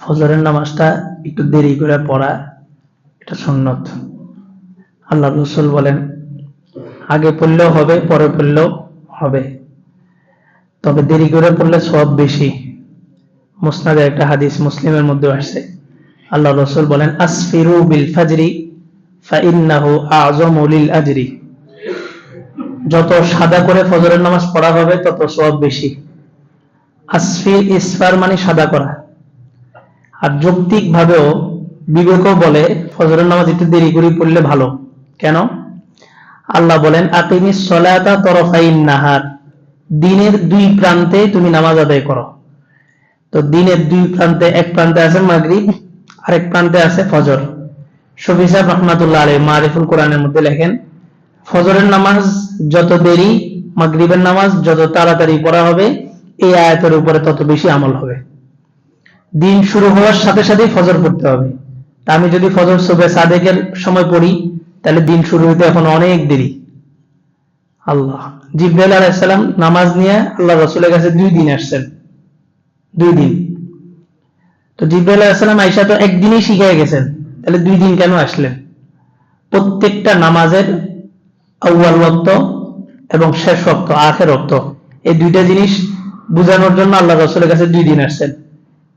ফজরের নামাজটা একটু দেরি করে পড়া, এটা সুন্নত। আল্লাহ রসুল বলেন, আগে পড়লেও হবে, পরে পড়লেও হবে। তবে দেরি করে পড়লে সব বেশি। মুসনাদে একটা হাদিস মুসলিমের মধ্যে আসছে। আল্লাহ রসুল বলেন, আসফিরু বিল ফাজরি ফাইন্নাহু আযমু লিল আজরি। যত সাদা করে ফজরের নামাজ পড়া হবে, তত সব বেশি। আসফির ইসফার মানে সাদা করা। আর যৌক্তিক ভাবেও বিবেকও বলে ফজরের নামাজ একটু দেরি করে পড়লে ভালো। কেন? আল্লাহ বলেন আকিমি সলাতা তরফাইন নাহার। দিনের দুই প্রান্তে তুমি নামাজ আদায় করো। তো দিনের দুই প্রান্তে, এক প্রান্তে আছে মাগরিব, আরেক প্রান্তে আছে ফজর। শফি সাহেব রহমাতুল্লাহ আলী মারিফুল কোরআনের মধ্যে লেখেন ফজরের নামাজ যত দেরি, মাগরিবের নামাজ যত তাড়াতাড়ি পড়া হবে, এই আয়াতের উপরে তত বেশি আমল হবে। দিন শুরু হওয়ার সাথে সাথেই ফজর পড়তে হবে। তা আমি যদি ফজর সুবে সাদেকের সময় পড়ি, তাহলে দিন শুরু হইতে এখন অনেক দেরি। আল্লাহ। জিব্রাইল আলাইসালাম নামাজ নিয়ে আল্লাহ রসুলের কাছে দুই দিন আসছেন। দুই দিন। তো জিব্রাইল আলাইসালাম আইসা তো একদিনই শিখে গেছেন। তাহলে দুই দিন কেন আসলেন? প্রত্যেকটা নামাজের আউয়াল ওয়াক্ত এবং শেষ ওয়াক্ত আখের ওয়াক্ত এই দুইটা জিনিস বোঝানোর জন্য আল্লাহ রসুলের কাছে দুই দিন আসছেন।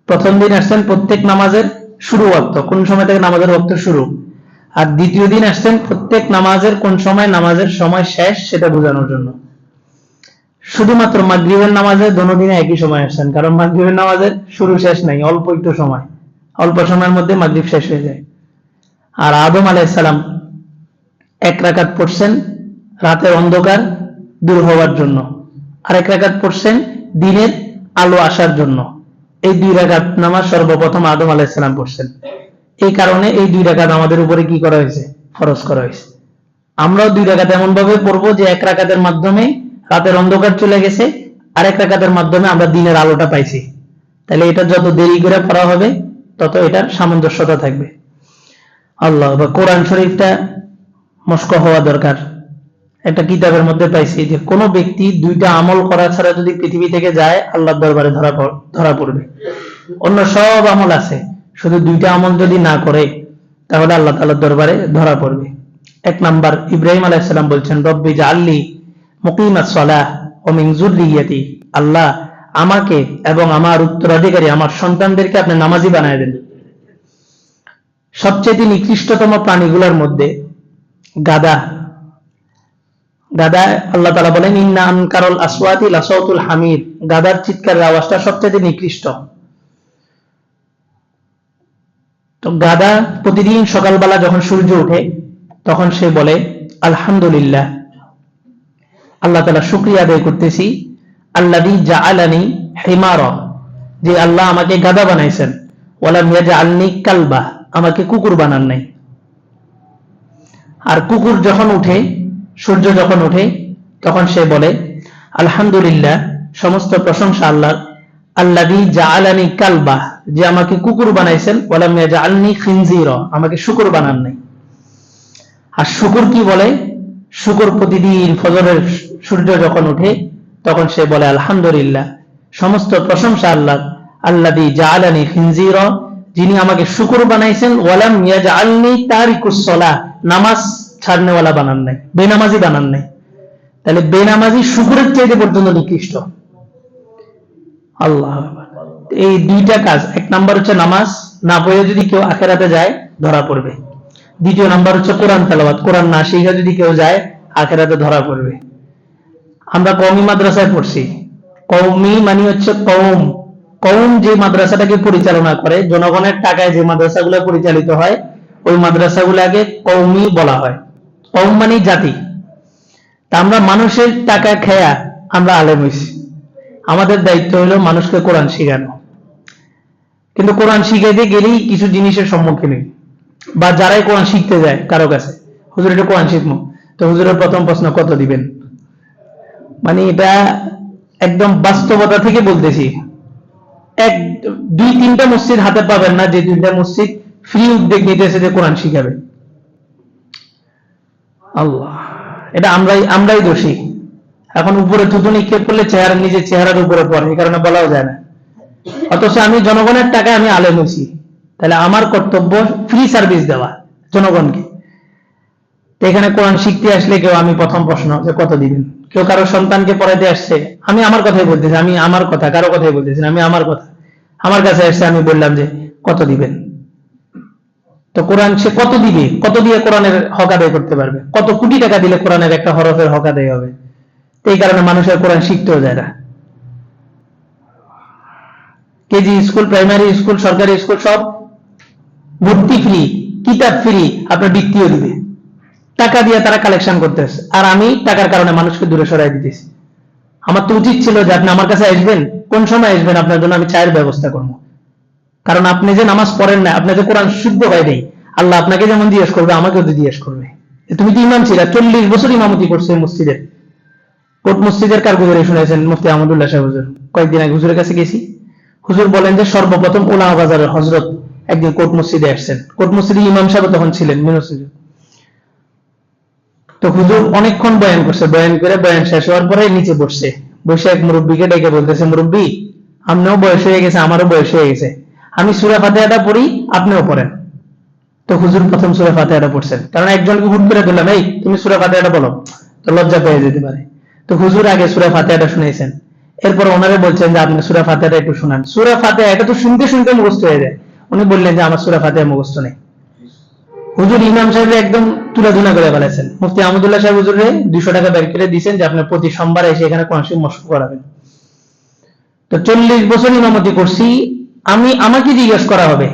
প্রথম দিন আসছেন প্রত্যেক নামাজের শুরু ওয়াক্ত কোন সময় থেকে নামাজের ওয়াক্ত শুরু। আর দ্বিতীয় দিন আসছেন প্রত্যেক নামাজের কোন সময় নামাজের সময় শেষ, সেটা বোঝানোর জন্য। শুধুমাত্র মাগরিবের নামাজে দোনো দিনে একই সময় আসছেন, কারণ মাগরিবের নামাজের শুরু শেষ নাই, অল্প একটু সময়। অল্প সময়ের মধ্যে মাগরিব শেষ হয়ে যায়। আর আদম আলাইসালাম এক রাকাত পড়ছেন রাতের অন্ধকার দূর হওয়ার জন্য। আর এক রাকাত পড়ছেন দিনের আলো আসার জন্য। এই দুই রাকাত নামাজ সর্বপ্রথম আদম আলাইসালাম পড়ছেন। এই কারণে এই দুই রাকাত আমাদের উপরে কি করা হয়েছে? খরচ করা হয়েছে। আমরাও দুই রাকাত এমন ভাবে পড়ব যে এক রাকাতের মাধ্যমে রাতের অন্ধকার চলে গেছে আর এক রাকাতের মাধ্যমে আমরা দিনের আলোটা পাইছি। তাহলে এটা যত দেরি করে পড়া হবে, তত এটার সামঞ্জস্যতা থাকবে। আল্লাহ বা কোরআন শরীফটা মস্ক হওয়া দরকার। একটা কিতাবের মধ্যে পাইছি যে কোনো ব্যক্তি দুইটা আমল করা ছাড়া যদি পৃথিবী থেকে যায়, আল্লাহর দরবারে ধরা ধরা পড়বে। অন্য সব আমল আছে, শুধু দুইটা আমল যদি না করে, তাহলে আল্লাহ তাআলার দরবারে ধরা পড়বে। এক নাম্বার, ইব্রাহিম আলাইহিসসালাম বলছেন, রব্বি জাআল্লি মুকিমাস সালাহ ও মিন যুররিয়াতি। আল্লাহ আমাকে এবং আমার উত্তরাধিকারী, আমার সন্তানদেরকে আপনি নামাজি বানায় দেন। সবচেয়ে নিকৃষ্টতম প্রাণীগুলোর মধ্যে গাদা গাদা, আল্লাহ তালা বলেন, ইন্না আনকারল আসওয়াতি লাসাউতুল হামিদ। চিৎকারের আওয়াজটা সবচেয়ে নিকৃষ্ট। তো গাদা প্রতিদিন সকালবেলা যখন সূর্য ওঠে, তখন সে বলে, আলহামদুলিল্লাহ, আল্লাহ তালা শুক্রিয়া আদায় করতেছি। আল্লাদি জা আলানি হেমার, যে আল্লাহ আমাকে গাদা বানাইছেন। ওয়ালাম ইয়াজা আলনি কালবা, আমাকে কুকুর বানান নাই। আর কুকুর যখন উঠে সূর্য যখন উঠে তখন সে বলে, আলহামদুলিল্লাহ, সমস্ত প্রশংসা আল্লাহ আল্লাদি জাআলানি কালবা, যে আমাকে কুকুর বানাইছেন আমাকে শুকুর বানান নাই। আর শুকুর কি বলে? শুকুর প্রতিদিন ফজরের সূর্য যখন উঠে তখন সে বলে, আলহামদুলিল্লাহ, সমস্ত প্রশংসা আল্লাহ আল্লাদি জাআলানি খিনজিরা, যিনি আমাকে শুকুর বানাইছেন, ওয়ালাম ইয়াজআলনি তারিকুস সালাহ, নামাজ ছাড়নেওয়ালা বানান নাই, বেনামাজি বানান নাই। তাহলে বেনামাজি শুকুরের চাইতে পর্যন্ত নিকৃষ্ট। আল্লাহ এই দুইটা কাজ, এক নাম্বার হচ্ছে নামাজ, না পড়ে যদি কেউ আখেরাতে যায়, ধরা পড়বে। দ্বিতীয় নাম্বার হচ্ছে কোরআন তেলাওয়াত, কোরআন না শিখে যদি কেউ যায়, আখেরাতে ধরা পড়বে। আমরা কওমি মাদ্রাসায় পড়ছি। কওমি মানে হচ্ছে কওম। কওম যে মাদ্রাসাটাকে পরিচালনা করে, জনগণের টাকায় যে মাদ্রাসাগুলো পরিচালিত হয়, ওই মাদ্রাসাগুলোকে কওমি বলা হয়। কওম মানে জাতি। তা আমরা মানুষের টাকা খেয়া আমরা আলেম হইছি। আমাদের দায়িত্ব হলো মানুষকে কোরআন শিখানো। কিন্তু কোরআন শিখাইতে গেলেই কিছু জিনিসের সম্মুখীন হই। বা যারাই কোরআন শিখতে যায় কারও কাছে, হুজুর, এটা কোরআন শিখব? তো হুজুরের প্রথম প্রশ্ন, কত দিবেন? মানে এটা একদম বাস্তবতা থেকে বলতেছি। এক, দুই, তিনটা মসজিদ হাতে পাবেন না যে দুইটা মসজিদ ফ্রি উদ্যোগ নিতেছে যে কোরআন শিখাবে। আল্লাহ। এটা আমরাই আমরাই দোষী। এখন উপরে থুতু নিক্ষেপ করলে চেহারা নিজের চেহারার উপরে পড়ে, এই কারণে বলাও যায় না। অথচ আমি জনগণের টাকায় আমি আলেম হয়েছি। তাহলে আমার কর্তব্য ফ্রি সার্ভিস দেওয়া, জনগণকে। এখানে কোরআন শিখতে আসলে কেউ আমি প্রথম প্রশ্ন যে কত দিবেন? কেউ কারও সন্তানকে পড়াইতে আসছে, আমি আমার কথাই বলতেছি আমি আমার কথা, কারও কথাই বলতেছি আমি আমার কথা। আমার কাছে আসছে আমি বললাম যে কত দিবেন? তো কোরআন সে কত দিবে? কত দিয়ে কোরআনের হক আদায় করতে পারবে? কত কোটি টাকা দিলে কোরআনের একটা হরফের হক আদায় হবে? এই কারণে মানুষের কোরআন শিখতেও যায় না। কেজি স্কুল, প্রাইমারি স্কুল, সরকারি স্কুল সব ভর্তি ফ্রি কিতাব ফ্রি আপনার বৃত্তিও দিবে। টাকা দিয়ে তারা কালেকশন করতেছে। আর আমি টাকার কারণে মানুষকে দূরে সরাই দিতেছি। আমার তো উচিত ছিল যে আপনি আমার কাছে আসবেন, কোন সময় আসবেন আপনার জন্য আমি চায়ের ব্যবস্থা করব। কারণ আপনি যে নামাজ পড়েন না, আপনি যে কোরআন শুদ্ধ হয় নেই আল্লাহ আপনাকে যেমন জিজ্ঞেস করবে, আমাকেও তো জিজ্ঞেস করবে। তুমি তো ইমাম ছিল? চল্লিশ বছর ইমামতি করছ মসজিদে। কোট মসজিদের কারগুজারি শুনেছেন মুফতি আহমদুল্লাহ সাহেব হুজুর। কয়েকদিন আগে হুজুরের কাছে গেছি। হুজুর বলেন যে সর্বপ্রথম ওলামা বাজারের হজরত একদিন কোট মসজিদে আসছেন। কোট মসজিদে ইমাম সাহেব তখন ছিলেন মিনস হুজুর তো হুজুর অনেকক্ষণ বয়ান করছে, বয়ান করে বয়ান শেষ হওয়ার পরে নিচে বসছে। বসে এক মুরব্বীকে ডেকে বলতেছে, মুরব্বী আপনিও বয়স হয়ে গেছে, আমারও বয়স হয়ে গেছে। আমি সুরা ফাতেহাটা পড়ি, আপনিও পড়েন। তো হুজুর প্রথম সুরা ফাতেহাটা পড়ছেন। কারণ একজনকে হুট করে বললাম এই, তুমি সুরা ফাতেহাটা বলো। তো লজ্জা পেয়ে যেতে পারে। তো হুজুর আগে সুরা ফাতেহাটা শুনেছেন। এরপর ওনারে বলছেন যে, আপনি সুরা ফাতেহাটা একটু শুনান। সুরা ফাতেহা এটা তো শুনতে শুনতে মুখস্থ হয়ে যায়। উনি বললেন যে, আমার সুরা ফাতেহা মুখস্থ নেই। হুজুর ইমাম সাহেব একদম তুলাধুনা করে ফেলেছেন। মুফতি আহমদুল্লাহ সাহেব হুজুরে দুশো টাকা ব্যাগ করে দিয়েছেন যে, আপনি প্রতি সোমবার এসে এখানে শরীফ মস্ক করাবেন। তো চল্লিশ বছর ইমামতি করছি আমি, আমাকে জিজ্ঞেস করা হবে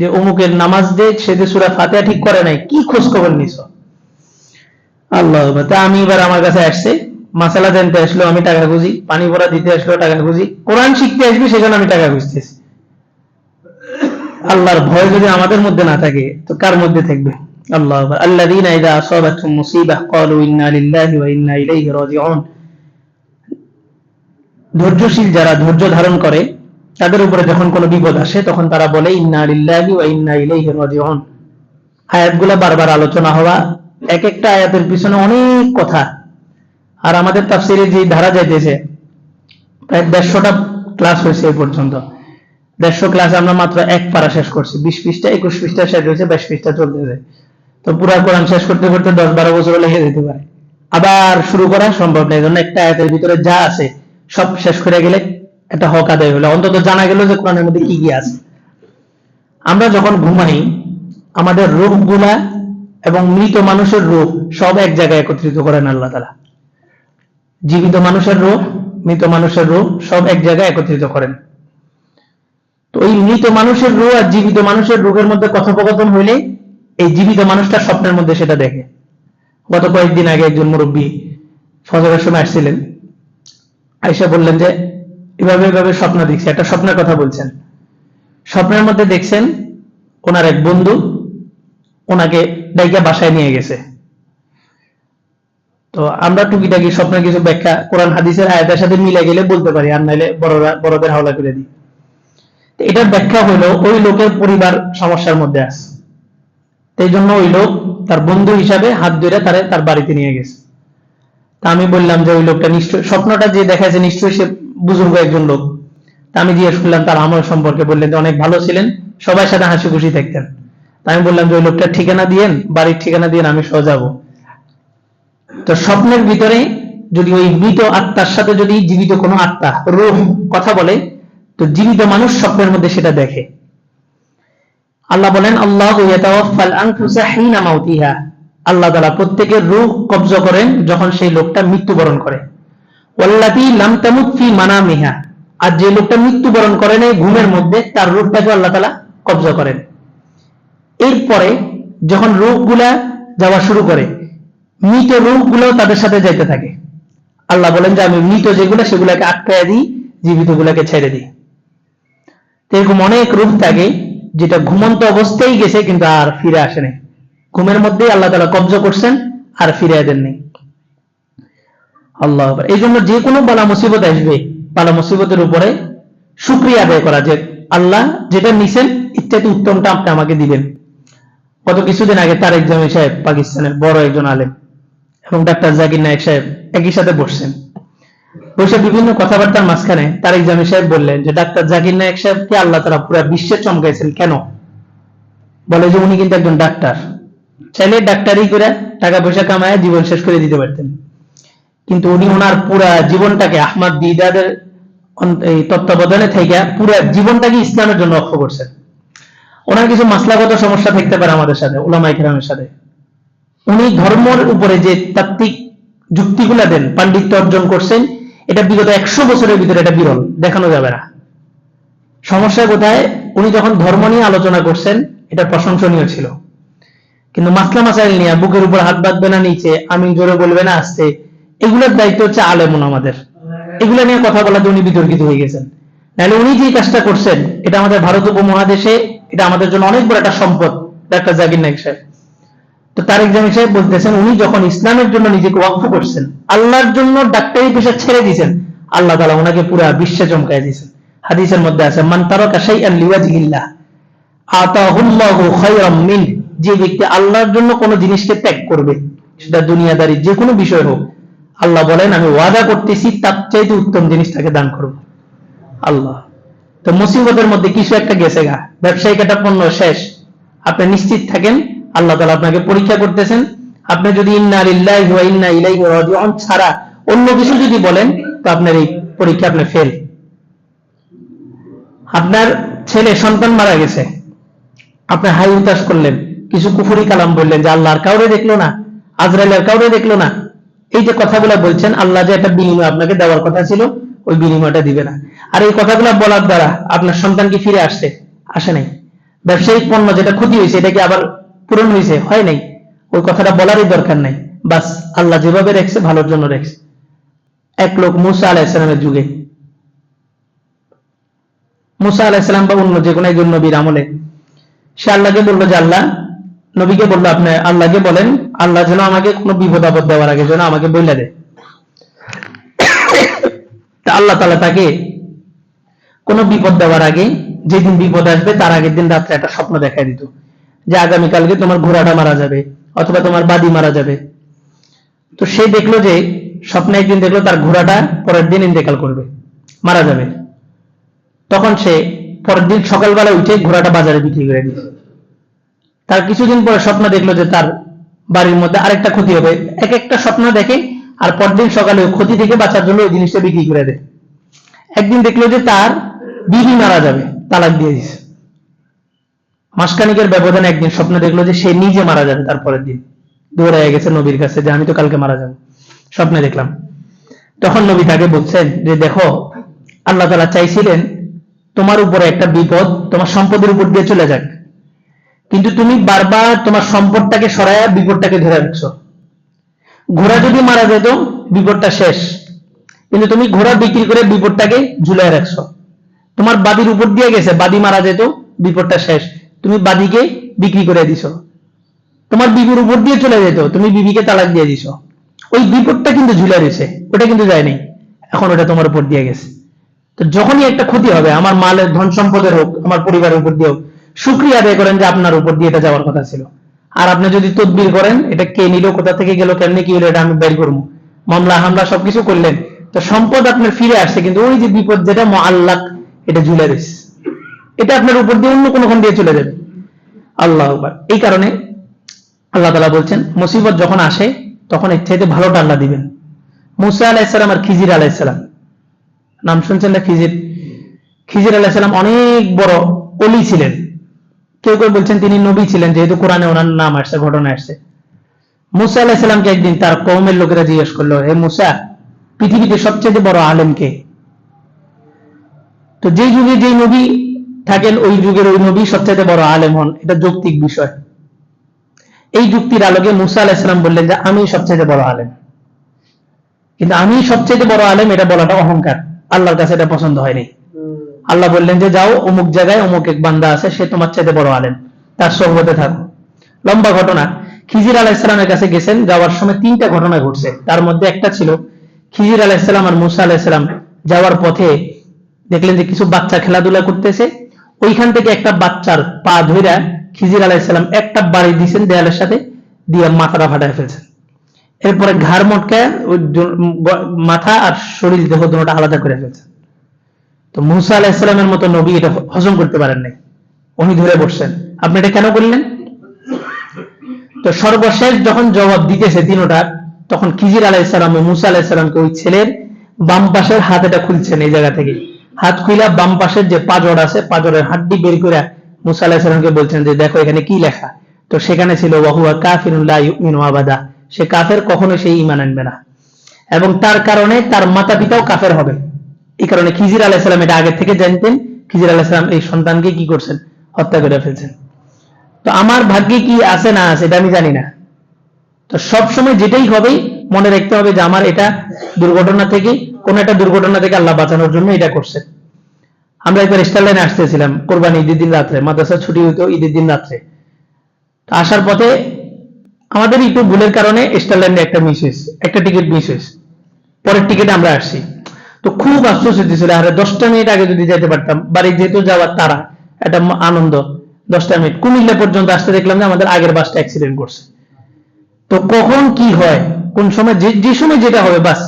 যে অমুকের নামাজ দে সে যে সুরা ফাতেহা ঠিক করে নাই, কি খোঁজ খবর নিছ? আল্লাহ, তা আমি এবার আমার কাছে আসছে, মাসালা জানতে আসলো, আমি টাকা খুঁজি, পানি ভরা দিতে আসলো, টাকা খুঁজি, কোরআন শিখতে আসবে সেখানে আমি টাকা খুঁজতেছি। আল্লাহর ভয় যদি আমাদের মধ্যে না থাকে, তো কার মধ্যে থাকবে? আল্লাহ, আল্লাযীনা ইযা আসাবাতহুম মুসিবাহ ক্বালু ইন্না লিল্লাহি ওয়া ইন্না ইলাইহি রাজিউন। ধৈর্যশীল যারা, ধৈর্য ধারণ করে তাদের উপরে যখন কোনো বিপদ আসে, তখন তারা বলে, ইন্না লিল্লাহি ওয়া ইন্না ইলাইহি রাজিউন। আয়াতগুলো বারবার আলোচনা হওয়া, এক একটা আয়াতের পিছনে অনেক কথা। আর আমাদের তাফসিরে যে ধারা যাইতেছে, প্রায় দেড়শোটা ক্লাস হয়েছে এই পর্যন্ত। দেড়শো ক্লাস আমরা মাত্র এক পারা শেষ করছি। বিশ পৃষ্ঠা, একুশ পৃষ্ঠা শেষ হয়েছে, বাইশ পৃষ্ঠা চলতেছে। তো পুরা কোরআন শেষ করতে করতে দশ বারো বছর লেগে যেতে পারে। আবার শুরু করা সম্ভব নেই জন্য একটা আয়াতের ভিতরে যা আছে, সব শেষ করে গেলে একটা হক আদায় হলো। অন্তত জানা গেল যে কোরআনের মধ্যে কি কি আছে। আমরা যখন ঘুমাই, আমাদের রোগগুলা এবং মৃত মানুষের রোগ সব এক জায়গায় একত্রিত করেন আল্লাহ তালা জীবিত মানুষের রোগ, মৃত মানুষের রোগ সব এক জায়গায় একত্রিত করেন। তো ওই মৃত মানুষের রোগ আর জীবিত মানুষের রোগের মধ্যে কথোপকথন হইলে এই জীবিত মানুষটা স্বপ্নের মধ্যে সেটা দেখে। গত কয়েকদিন আগে একজন মুরব্বী ফজরের সময় আসছিলেন। আইসা বললেন যে এভাবে এভাবে স্বপ্ন দেখছি, একটা স্বপ্নের কথা বলছেন। স্বপ্নের মধ্যে দেখছেন ওনার এক বন্ধু, ওনাকে ডাইকা বাসায় নিয়ে গেছে। তো আমরা টুকিটাকি স্বপ্নের কিছু ব্যাখ্যা, কোরআন, হাদিসের আয়াতের সাথে মিলে গেলে বলতে পারি, আর নাইলে বড়রা, বড়দের হাওলা করে দিই। এটার ব্যাখ্যা হলো, ওই লোকের পরিবার সমস্যার মধ্যে আছে। এই জন্য ওই লোক তার বন্ধু হিসাবে হাত ধরে তারে, তার বাড়িতে নিয়ে গেছে। তা আমি বললাম যে ওই লোকটা নিশ্চয়, স্বপ্নটা যে দেখাচ্ছে নিশ্চয়ই সে বুজুর্গ একজন লোক। আমি জিজ্ঞেস করলাম, তার আমল সম্পর্কে? বললেন, যে অনেক ভালো ছিলেন সবার সাথে হাসি খুশি থাকতেন। আমি বললাম, যে ওই লোকটার ঠিকানা দিয়েন, বাড়ির ঠিকানা দিয়েন, আমি সহ যাব। তো স্বপ্নের ভিতরে যদি ওই মৃত আত্মার সাথে যদি জীবিত কোনো আত্মা, রূহ কথা বলে, তো জীবিত মানুষ স্বপ্নের মধ্যে সেটা দেখে। আল্লাহ বলেন, আল্লাহ আল্লাহ তাআলা প্রত্যেকের রূহ কবজ করেন যখন সেই লোকটা মৃত্যুবরণ করে। আর যে লোকটা মৃত্যুবরণ করে নাই ঘুমের মধ্যে, তার রূহটাকে আল্লাহ তাআলা কবজ করেন। এরপরে যখন রোগগুলা যাওয়া শুরু করে, মৃত রোগগুলো তাদের সাথে যাইতে থাকে। আল্লাহ বলেন যে, আমি মৃত যেগুলো, সেগুলোকে আটকায় দিই জীবিত গুলাকে ছেড়ে দিই। এরকম অনেক রূপ থাকে, যেটা ঘুমন্ত অবস্থায় গেছে, কিন্তু আর ফিরে আসেনি ঘুমের মধ্যেই আল্লাহ তালা কবজা করছেন, আর ফিরে দেননি। আল্লাহ এই জন্য যে কোনো বালা মুসিবত আসবে, বালা মুসিবতের উপরে শুক্রিয়া আদায় করা যে আল্লাহ যেটা নিছেন, ইত্যাদি উত্তমটা আপনি আমাকে দিবেন। গত কিছুদিন আগে তার একজন সাহেব পাকিস্তানের বড় একজন আলেম এবং ডাক্তার জাকির নায়ক সাহেব একই সাথে বসছেন। বসে বিভিন্ন কথাবার্তার মাঝখানে তার জামি সাহেব বললেন যে, ডাক্তার জাকির নায়ক সাহেবকে আল্লাহ তারা পুরো বিশ্বে চমকাইছেন, কেন? বলে যে, উনি কিন্তু একজন ডাক্তার। চাইলে ডাক্তারি করে টাকা পয়সা কামায় জীবন শেষ করে দিতে পারতেন। কিন্তু উনি ওনার পুরা জীবনটাকে আহমদ দিদাদের তত্ত্বাবধানে থেকে পুরা জীবনটাকে ইসলামের জন্য লক্ষ্য করছেন। ওনার কিছু মাসলাগত সমস্যা থাকতে পারে আমাদের সাথে ওলামাই কেরামের সাথে। উনি ধর্মের উপরে যে তাত্ত্বিক যুক্তিগুলা দেন, পাণ্ডিত্য অর্জন করছেন, এটা বিগত একশো বছরের ভিতরে এটা বিরল, দেখানো যাবে না। সমস্যা কোথায়? উনি যখন ধর্ম নিয়ে আলোচনা করছেন, এটা প্রশংসনীয় ছিল। কিন্তু মাসলা মাসাইল নিয়ে বুকের উপর হাত বাঁধবে না, নিচে আমি জোরে বলবে না, আসতে এগুলোর দায়িত্ব হচ্ছে আলেমন আমাদের। এগুলো নিয়ে কথা বলাতে উনি বিতর্কিত হয়ে গেছেন। নাহলে উনি যে কাজটা করছেন, এটা আমাদের ভারত উপমহাদেশে, এটা আমাদের জন্য অনেক বড় একটা সম্পদ, ডাক্তার জাকির নাইক সাহেব। তো তারেক জামি সাহেব বলতেছেন, উনি যখন ইসলামের জন্য নিজেকে ওয়াক্ফ করছেন, আল্লাহর জন্য ডাক্তারি পেশা ছেড়ে দিয়েছেন, আল্লাহ তালা ওনাকে পুরা বিশ্বে চমকায় দিয়েছেন। হাদিসের মধ্যে আছে, মান তারকা শাইআন লিওয়াজহিল্লাহ, আতাহুল্লাহু খায়রাম মিন যে ব্যক্তি আল্লাহর জন্য কোনো জিনিসকে ত্যাগ করবে, সেটা দুনিয়াদারি, যে কোনো বিষয় হোক আল্লাহ বলেন, আমি ওয়াদা করতেছি, তার চাইতে উত্তম জিনিসটাকে দান করব। আল্লাহ। তো মুসিবতের মধ্যে কিছু একটা গেছে গা। ব্যবসায়িক একটা পণ্য শেষ। আপনি নিশ্চিত থাকেন, আল্লাহ তালা আপনাকে পরীক্ষা করতেছেন। আপনি যদি ইন্না ওয়া ইন্না রাজিউন ছাড়া অন্য কিছু যদি বলেন, তো আপনার এই পরীক্ষা আপনি ফেল আপনার ছেলে, সন্তান মারা গেছে। আপনি হাই উতাস করলেন। কিছু কুফুরি কালাম বললেন যে আল্লাহর কাউরে দেখল না আজরাইলের কাউরে দেখল না। এই যে কথাগুলো বলছেন, আল্লাহ যে একটা বিনিময় আপনাকে দেওয়ার কথা ছিল, ওই বিনিময়টা দিবে না। আর এই কথাগুলো বলার দ্বারা আপনার সন্তান কি ফিরে আসছে? আসে নাই। ব্যবসায়িক পণ্য যেটা ক্ষতি হয়েছে, এটা কি আবার পূরণ হয়েছে? হয় নাই। ওই কথাটা বলারই দরকার নাই। বাস, আল্লাহ যেভাবে রেখেছে, ভালোর জন্য রেখেছে। এক লোক মুসা আলাহিসামের যুগে। মুসা আলাহিসাম বা অন্য যে কোনো একজন নবীর আমলে, সে আল্লাহকে বলল যে, আল্লাহ নবীকে বলল আপনি আল্লাহকে বলেন, আল্লাহ যেন আমাকে কোনো বিপদ আপদ দেওয়ার আগে যেন আমাকে বইলা দেয়। আল্লাহ তালা তাকে কোনো বিপদ দেওয়ার আগে, যেদিন বিপদ আসবে, তার আগের দিন রাত্রে একটা স্বপ্ন দেখা দিত, যে আগামীকালকে তোমার ঘোড়াটা মারা যাবে, অথবা তোমার বাদি মারা যাবে। তো সে দেখল যে, স্বপ্নে একদিন দেখল তার ঘোড়াটা পরের দিন ইন্তেকাল করবে, মারা যাবে। তখন সে পরের দিন সকালবেলা উঠে ঘোড়াটা বাজারে বিক্রি করে দিয়েছে তার কিছুদিন পরে স্বপ্ন দেখল যে তার বাড়ির মধ্যে আরেকটা ক্ষতি হবে। এক একটা স্বপ্ন দেখে আর পরদিন সকালে ক্ষতি থেকে বাঁচার জন্য ওই জিনিসটা বিক্রি করে দেয়। একদিন দেখল যে তার বিবি মারা যাবে, তালাক দিয়ে দিছে। মাসখানিকের ব্যবধানে একদিন স্বপ্ন দেখল যে সে নিজে মারা যাবে তারপরের দিন। দৌড়ায় গেছে নবীর কাছে যে আমি তো কালকে মারা যাব। স্বপ্নে দেখলাম। তখন নবী তাকে বলছেন যে দেখো, আল্লাহ তালা চাইছিলেন তোমার উপরে একটা বিপদ, তোমার সম্পদের উপর দিয়ে চলে যাক। কিন্তু তুমি বারবার তোমার সম্পদটাকে সরাইয়া বিপদটাকে ধরে রাখছো। ঘোড়া যদি মারা যেত, বিপদটা শেষ। কিন্তু তুমি ঘোড়া বিক্রি করে বিপদটাকে ঝুলাই রাখছো। তোমার বাদির উপর দিয়ে গেছে, বাদি মারা যেত, বিপদটা শেষ। তুমি বাদিকে বিক্রি করে দিছো। তোমার বিবির উপর দিয়ে চলে যেত, তুমি বিবিকে তালাক দিয়ে দিছো। ওই বিপদটা কিন্তু ঝুলে রয়েছে, ওটা কিন্তু যায়নি। এখন ওটা তোমার উপর দিয়ে গেছে। তো যখনই একটা ক্ষতি হবে, আমার মালের ধন সম্পদের হোক, আমার পরিবারের উপর দিয়ে হোক সুক্রিয়া আদায় করেন যে আপনার উপর দিয়ে এটা যাওয়ার কথা ছিল। আর আপনি যদি তদবির করেন, এটা কে নিল, কোথা থেকে গেল, কেমনি কি হলো, এটা আমি বের করব। মামলা, হামলা সবকিছু করলেন। তো সম্পদ আপনার ফিরে আসছে, কিন্তু ওই যে বিপদ যেটা আল্লাহ এটা ঝুলে রয়েছে। এটা আপনার উপর দিয়ে অন্য কোনো দিয়ে চলে যাবে। আল্লাহ এই কারণে আল্লাহ তালা বলছেন, মুসিবত যখন আসে, তখন এর চাইতে ভালোটা আল্লাহ দিবেন। মুসা আলাহিসাল্লাম আর খিজির আলাহিসাল্লাম নাম শুনছেন না খিজির? খিজির আলাহিসাল্লাম অনেক বড় অলি ছিলেন। কেউ কেউ বলছেন তিনি নবী ছিলেন, যেহেতু কোরআনে ওনার নাম আসছে, ঘটনা আসছে। মুসা আলাহিসাল্লামকে একদিন তার কৌমের লোকেরা জিজ্ঞেস করল হে মুসা, পৃথিবীতে সবচেয়ে বড় আলেমকে তো যে যুগে যে নবী থাকেন, ওই যুগের ওই নবী সবচেয়ে বড় আলেম হন। এটা যৌক্তিক বিষয়। এই যুক্তির আলোকে মুসা আলাহিসাম বললেন যে, আমি সবচেয়ে বড় আলেম। কিন্তু আমি সবচেয়ে বড় আলেম, এটা বলাটা অহংকার। আল্লাহর কাছে এটা পছন্দ হয়নি। আল্লাহ বললেন যে যাও, অমুক জায়গায় অমুক এক বান্দা আছে, সে তোমার চাইতে বড় আলেম। তার সহবতে থাকো। লম্বা ঘটনা। খিজির আলাহিসামের কাছে গেছেন, যাওয়ার সময় তিনটা ঘটনা ঘটছে। তার মধ্যে একটা ছিল, খিজির আলাহিসাম আর মুসা আলাহিসাম যাওয়ার পথে দেখলেন যে কিছু বাচ্চা খেলাধুলা করতেছে। ওইখান থেকে একটা বাচ্চার পা ধইরা খিজির আলাহিসাল্লাম একটা বাড়ি দিয়েছেন দেয়ালের সাথে, দিয়ে মাথাটা ফাটায় ফেলছেন। এরপরে ঘাড় মটকে মাথা আর শরীর দেহ দুটোটা আলাদা করে ফেলছেন। তো মুসা আলাহিসাল্লামের মতো নবী এটা হজম করতে পারেন নাই। উনি ধরে বসছেন। আপনি এটা কেন করলেন? তো সর্বশেষ যখন জবাব দিতেছে তিনোটার তখন খিজির আলাইসালাম ও মুসা আলাইসালামকে ওই ছেলের বাম পাশের হাত এটা খুলছেন এই জায়গা থেকে। হাত খুইলা বাম পাশের যে পাজর আছে, পাজরের হাড্ডি বের করে মুসা আলাইসালামকে বলছেন যে, দেখো এখানে কি লেখা? তো সেখানে ছিল, ওয়াহুয়া কাফিরুল্লাহ সে কাফের কখনো সেই ঈমান আনবে না। এবং তার কারণে তার মাতা পিতাও কাফের হবে। এই কারণে খিজির আলাহ আলাইসালাম এটা আগে থেকে জানতেন। খিজির আলাহ আলাইসালাম এই সন্তানকে কি করছেন? হত্যা করে ফেলছেন। তো আমার ভাগ্যে কি আছে না আছে এটা আমি জানি না। তো সব সময় যেটাই হবে মনে রাখতে হবে যে আমার এটা দুর্ঘটনা থেকে, কোন একটা দুর্ঘটনা থেকে আল্লাহ বাঁচানোর জন্য এটা করছে আমরা একবার স্টারলাইনে আসতেছিলাম, কোরবানি ঈদের দিন রাত্রে, মাদ্রাসা ছুটি হইতো ঈদের দিন রাত্রে। তো আসার পথে আমাদের একটু ভুলের কারণে স্টারলাইনে একটা মিস হয়েছে, একটা টিকিট মিস হয়েছে। পরের টিকিটে আমরা আসছি। তো খুব আফসোস হইতেছিল, আরে দশটা মিনিট আগে যদি যেতে পারতাম, বাড়ি যেহেতু যাওয়ার তারা একটা আনন্দ, দশটা মিনিট। কুমিল্লা পর্যন্ত আসতে দেখলাম যে আমাদের আগের বাসটা অ্যাক্সিডেন্ট করছে। তো কখন কি হয়, কোন সময় যে যে সময় যেটা হবে, বাস,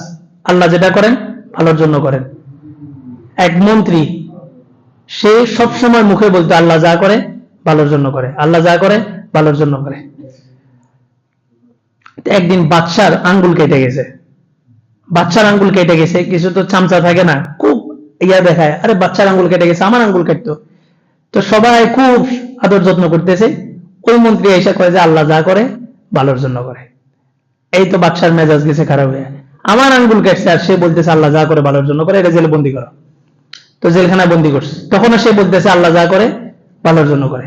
আল্লাহ যেটা করেন, ভালোর জন্য করেন। এক মন্ত্রী, সে সব সময় মুখে বলতো, আল্লাহ যা করে, ভালোর জন্য করে। আল্লাহ যা করে, ভালোর জন্য করে। একদিন বাদশার আঙ্গুল কেটে গেছে। বাচ্চার আঙ্গুল কেটে গেছে, কিছু তো চামচা থাকে না, খুব ইয়া দেখায়, আরে বাচ্চার আঙ্গুল কেটে গেছে, আমার আঙ্গুল কাটতো। তো সবাই খুব আদর যত্ন করতেছে। ওই মন্ত্রী এসে কয় যে আল্লাহ যা করে, ভালোর জন্য করে। এই তো বাচ্চার মেজাজ গেছে খারাপ হয়ে। আমার আঙ্গুল কাটছে আর সে বলতেছে, আল্লাহ যা করে, ভালোর জন্য করে, এটা জেলে বন্দি করো। তো জেলখানায় বন্দি করছে। তখনও সে বলতেছে, আল্লাহ যা করে, ভালোর জন্য করে।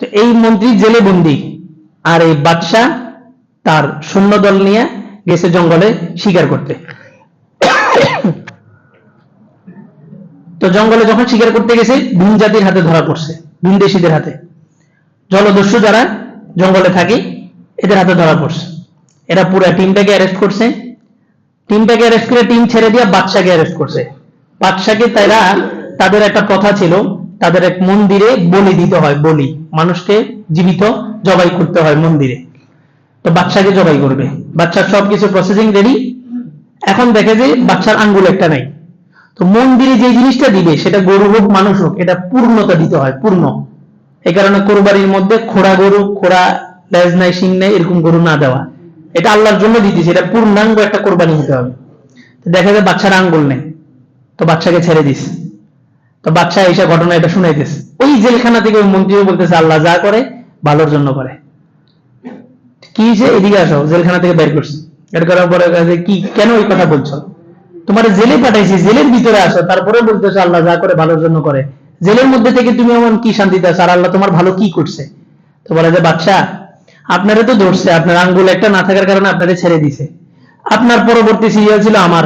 তো এই মন্ত্রী জেলে বন্দি। আর এই বাদশাহ তার সৈন্যদল নিয়ে গেছে জঙ্গলে শিকার করতে। তো জঙ্গলে যখন শিকার করতে গেছে, ভিন জাতির হাতে ধরা পড়ছে ভিনদেশীদের হাতে। জলদস্যু যারা জঙ্গলে থাকে, এদের হাতে ধরা পড়ছে। এরা পুরো টিমটাকে অ্যারেস্ট করছে। টিমটাকে অ্যারেস্ট করে টিম ছেড়ে দিয়ে বাদশাকে অ্যারেস্ট করছে। বাদশাকে তারা, তাদের একটা কথা ছিল, তাদের এক মন্দিরে বলি দিতে হয়, বলি। মানুষকে জীবিত জবাই করতে হয় মন্দিরে। তো বাচ্চাকে জবাই করবে। বাচ্চার সবকিছু প্রসেসিং রেডি এখন দেখে যে বাচ্চার আঙ্গুল একটা নাই। তো মন্দিরে যে জিনিসটা দিবে, সেটা গরু হোক, মানুষ হোক, এটা পূর্ণতা দিতে হয়, পূর্ণ। এই কারণে কোরবানির মধ্যে খোড়া গরু, খোড়া লেজ নাই, শিং নাই, এরকম গরু না দেওয়া। এটা আল্লাহর জন্য দিতেছে, এটা পূর্ণাঙ্গ একটা কোরবানি হতে হবে। তো দেখা যায় বাচ্চার আঙ্গুল নেই। তো বাচ্চাকে ছেড়ে দিস। তো বাচ্চা এইসব ঘটনা এটা শুনাইতেছে। ওই জেলখানা থেকে ওই মন্ত্রীও বলতেছে, আল্লাহ যা করে, ভালোর জন্য করে। কি যে এদিকে আসো, জেলখানা থেকে বের করছে। বের করার পরে কাছে কি, কেন এই কথা বলছো? তোমার জেলে পাঠাইছি, জেলের ভিতরে আসো, তারপরে বলতেছো আল্লাহ যা করে ভালোর জন্য করে। জেলের মধ্যে থেকে তুমি এমন কি শান্তিতে আছো আর আল্লাহ তোমার ভালো কি করছে? তো বলে যে বাচ্চা আপনারা তো ধরছে, আপনার আঙ্গুল একটা না থাকার কারণে আপনাদের ছেড়ে দিছে। আপনার পরবর্তী সিরিয়াল ছিল আমার।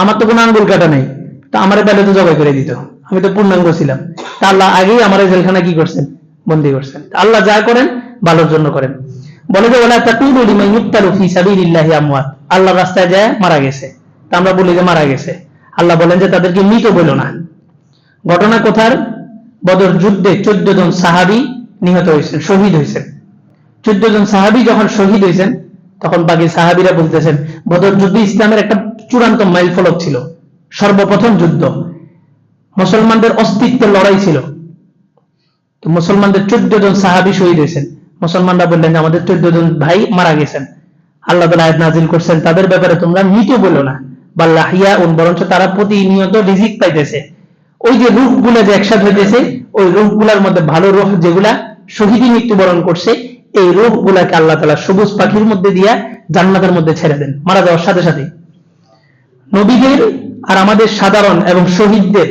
আমার তো কোনো আঙ্গুল কাটা নাই। তো আমার তাহলে তো জবাই করে দিত। আমি তো পূর্ণাঙ্গ ছিলাম। তা আল্লাহ আগেই আমার জেলখানা কি করছেন? বন্দি করছেন। আল্লাহ যা করেন, ভালোর জন্য করেন। বলে যে, ওলা তাকুলু লিমান ইউক্তালু ফি সাবিলিল্লাহি আমওয়াত। আল্লাহ রাস্তায় যায়, মারা গেছে। তা আমরা বলি যে, মারা গেছে। আল্লাহ বলেন যে, তাদেরকে মৃত বলো না। ঘটনা কোথার? বদর যুদ্ধে চোদ্দ জন সাহাবি নিহত হয়েছেন, শহীদ হয়েছেন। চোদ্দ জন সাহাবি যখন শহীদ হয়েছেন, তখন বাকি সাহাবিরা বলতেছেন, বদর যুদ্ধ ইসলামের একটা চূড়ান্ত মাইল ফলক ছিল। সর্বপ্রথম যুদ্ধ। মুসলমানদের অস্তিত্বের লড়াই ছিল। তো মুসলমানদের চোদ্দ জন সাহাবি শহীদ হয়েছেন। মুসলমানরা বললেন যে আমাদের চোদ্দ জন ভাই মারা গেছেন। আল্লাহ তালা আয়াত নাজিল করছেন, তাদের ব্যাপারে তোমরা মৃত বলো না। বা লাহিয়া উন বরঞ্চ তারা প্রতিনিয়ত রিজিক পাইতেছে। ওই যে রূপগুলা যে একসাথে হইতেছে, ওই রূপগুলার মধ্যে ভালো রূপ যেগুলা শহীদী মৃত্যুবরণ করছে, এই রূপ গুলাকে আল্লাহ তালা সবুজ পাখির মধ্যে দিয়া জান্নাতের মধ্যে ছেড়ে দেন। মারা যাওয়ার সাথে সাথে নবীদের আর আমাদের সাধারণ এবং শহীদদের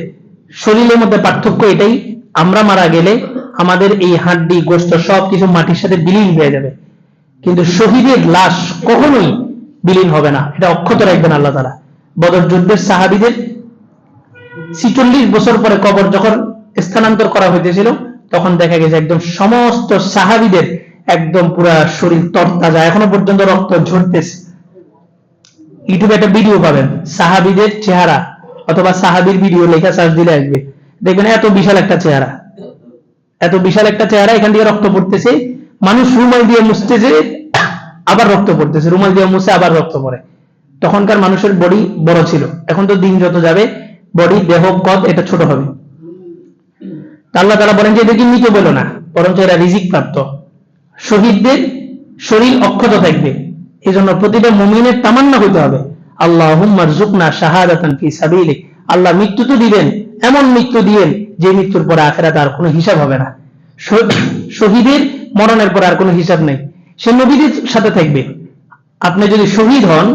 শরীরের মধ্যে পার্থক্য এটাই, আমরা মারা গেলে আমাদের এই হাড্ডি, গোস্ত সব কিছু মাটির সাথে বিলীন হয়ে যাবে। কিন্তু শহীদের লাশ কখনোই বিলীন হবে না। এটা অক্ষত রাখবেন আল্লাহ তারা বদর যুদ্ধের সাহাবিদের ছিচল্লিশ বছর পরে কবর যখন স্থানান্তর করা হইতেছিল, তখন দেখা গেছে একদম সমস্ত সাহাবিদের একদম পুরা শরীর তরতাজা। এখনও পর্যন্ত রক্ত ঝরতেছে। ইউটিউবে একটা ভিডিও পাবেন। সাহাবিদের চেহারা, অথবা সাহাবির ভিডিও লেখা সার্চ দিলে আসবে। দেখবেন এত বিশাল একটা চেহারা। এত বিশাল একটা চেহারা এখান থেকে রক্ত পড়তেছে। মানুষ রুমাল দিয়ে মুছতেছে, আবার রক্ত পড়তেছে। রুমাল দিয়ে মুছে আবার রক্ত পড়ে। তখনকার মানুষের বডি বড় ছিল। এখন তো দিন যত যাবে বডি দেহ কদ এটা ছোট হবে। আল্লাহ তালা বলেন যে এদেরকে মৃত বলো না, বরঞ্চ এরা রিজিক প্রাপ্ত। শহীদদের শরীর অক্ষত থাকবে। এই জন্য প্রতিটা মুমিনের তামান্না হইতে হবে। আল্লাহ হুম্মার জুকনা সাবিলি আল্লাহ মৃত্যু তো দিবেন, এমন মৃত্যু দিবেন যে মৃত্যুর পরে আখেরাতে আর কোনো হিসাব হবে না। শহীদের মরণের পর আর কোনো হিসাব নেই। সে নবীদের সাথে থাকবে। আপনি যদি শহীদ হন,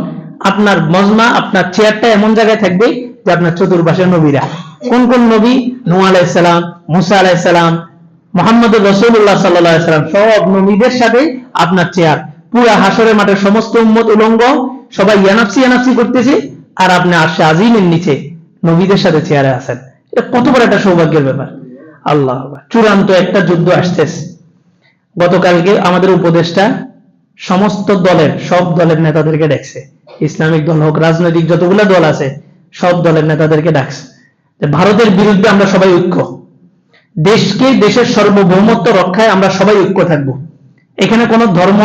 আপনার মজমা, আপনার চেয়ারটা এমন জায়গায় থাকবে যে আপনার চতুর্পাশে নবীরা। কোন কোন নবী? নু আলাইসালাম মুসা আলাইসালাম মোহাম্মদ রসুল্লাহ সাল্লাম, সব নবীদের সাথে আপনার চেয়ার। পুরা হাসরের মাঠের সমস্ত উম্মত উলঙ্গ, সবাই ইয়ানাফসি ইয়ানাফসি করতেছে, আর আপনি আসে আজিমের নিচে নবীদের সাথে চেয়ারে আছেন। এটা কত বড় একটা সৌভাগ্যের ব্যাপার। আল্লাহ চূড়ান্ত একটা যুদ্ধ আসতেছে গতকালকে আমাদের উপদেশটা সমস্ত দলের, সব দলের নেতাদেরকে ডাকছে। ইসলামিক দল হোক, রাজনৈতিক যতগুলো দল আছে, সব দলের নেতাদেরকে ডাকছে। ভারতের বিরুদ্ধে আমরা সবাই ঐক্য। দেশকে দেশের সার্বভৌমত্ব রক্ষায় আমরা সবাই ঐক্য থাকব। এখানে কোনো ধর্ম,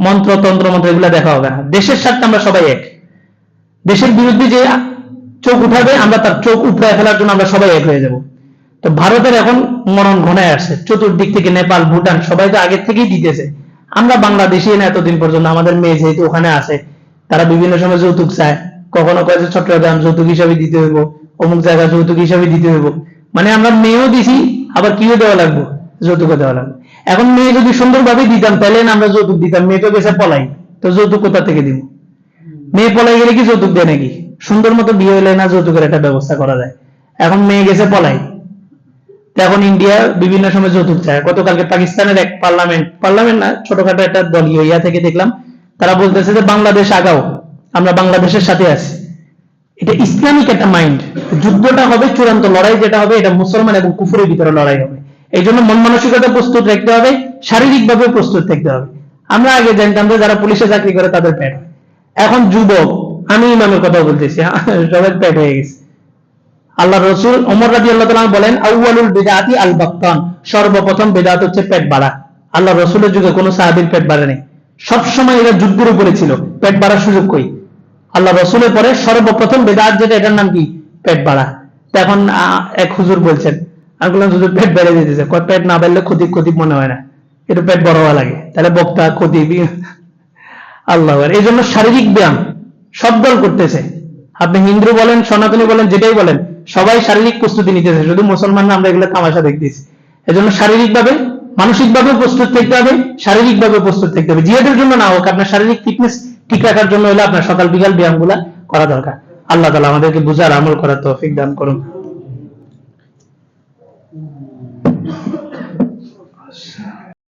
মন্ত্র, তন্ত্র, মন্ত্র এগুলো দেখা হবে না। দেশের স্বার্থে আমরা সবাই এক। দেশের বিরুদ্ধে যে চোখ উঠাবে, আমরা তার চোখ উপড়ে ফেলার জন্য আমরা সবাই এক হয়ে যাব। তো ভারতের এখন মরণ ঘনায় আসছে। চতুর্দিক থেকে নেপাল, ভুটান সবাই তো আগের থেকেই দিতেছে। আমরা বাংলাদেশি না এতদিন পর্যন্ত, আমাদের মেয়ে যেহেতু ওখানে আছে, তারা বিভিন্ন সময় যৌতুক চায়। কখনো কয় যে চট্টগ্রাম যৌতুক হিসাবে দিতে হইব, অমুক জায়গা যৌতুক হিসাবে দিতে হইব। মানে আমরা মেয়েও দিছি, আবার কিও দেওয়া লাগবো? যৌতুকও দেওয়া লাগবে। এখন মেয়ে যদি সুন্দরভাবে দিতাম, তাহলে না আমরা যৌতুক দিতাম। মেয়ে তো গেছে পলাই, তো যৌতুক কোথা থেকে দিব। মেয়ে পলাই গেলে কি যৌতুক দেয় নাকি? সুন্দর মতো বিয়ে হলে না যৌতুকের একটা ব্যবস্থা করা যায়। এখন মেয়ে গেছে পলাই এখন ইন্ডিয়া বিভিন্ন সময় যৌতুক চায়। গতকালকে পাকিস্তানের এক পার্লামেন্ট পার্লামেন্ট না, ছোটখাটো একটা দলীয় ইয়া থেকে দেখলাম, তারা বলতেছে যে বাংলাদেশ আগাও, আমরা বাংলাদেশের সাথে আছি। এটা ইসলামিক একটা মাইন্ড। যুদ্ধটা হবে, চূড়ান্ত লড়াই যেটা হবে, এটা মুসলমান এবং কুফুরের ভিতরে লড়াই হবে। এই জন্য মন মানসিকতা প্রস্তুত রাখতে হবে শারীরিকভাবে প্রস্তুত থাকতে হবে। আমরা আগে জানতাম যে যারা পুলিশে চাকরি করে তাদের হয়। এখন যুবক আমি ইমামের কথা বলতেছি সবার পেট হয়ে গেছে। আল্লাহ রসুল ওমর রাজি আল্লাহ তাআলা বলেন, আউয়ালুল বিদআতি আল বাক্তান সর্বপ্রথম বেদাত হচ্ছে পেট বাড়া। আল্লাহ রসুলের যুগে কোনো সাহাবীর পেট বাড়ে নেই। সবসময় এরা যুদ্ধের উপরে ছিল পেট বাড়ার সুযোগ কই? আল্লাহ রসুলের পরে সর্বপ্রথম বেদাত যেটা, এটার নাম কি? পেট বাড়া। এখন এক হুজুর বলছেন, আমি বললাম, হুজুর পেট বেড়ে যেতেছে। কয় পেট না বাড়লে ক্ষতি ক্ষতি মনে হয় না। একটু পেট বড় হওয়া লাগে। তাহলে বক্তা ক্ষতি, আল্লাহ এই জন্য শারীরিক ব্যায়াম সব দল করতেছে। আপনি হিন্দু বলেন, সনাতনী বলেন, যেটাই বলেন, সবাই শারীরিক প্রস্তুতি নিতেছে, শুধু মুসলমানরা আমরা এগুলো তামাশা দেখতেছি। এজন্য শারীরিকভাবে মানসিকভাবে প্রস্তুত থাকতে হবে শারীরিকভাবে প্রস্তুত থাকতে হবে। জিহাদের জন্য না হোক, আপনার শারীরিক ফিটনেস ঠিক রাখার জন্য হলে আপনার সকাল বিকাল ব্যায়ামগুলা করা দরকার। আল্লাহ তালা আমাদেরকে বুঝার আমল করার তৌফিক দান করুন।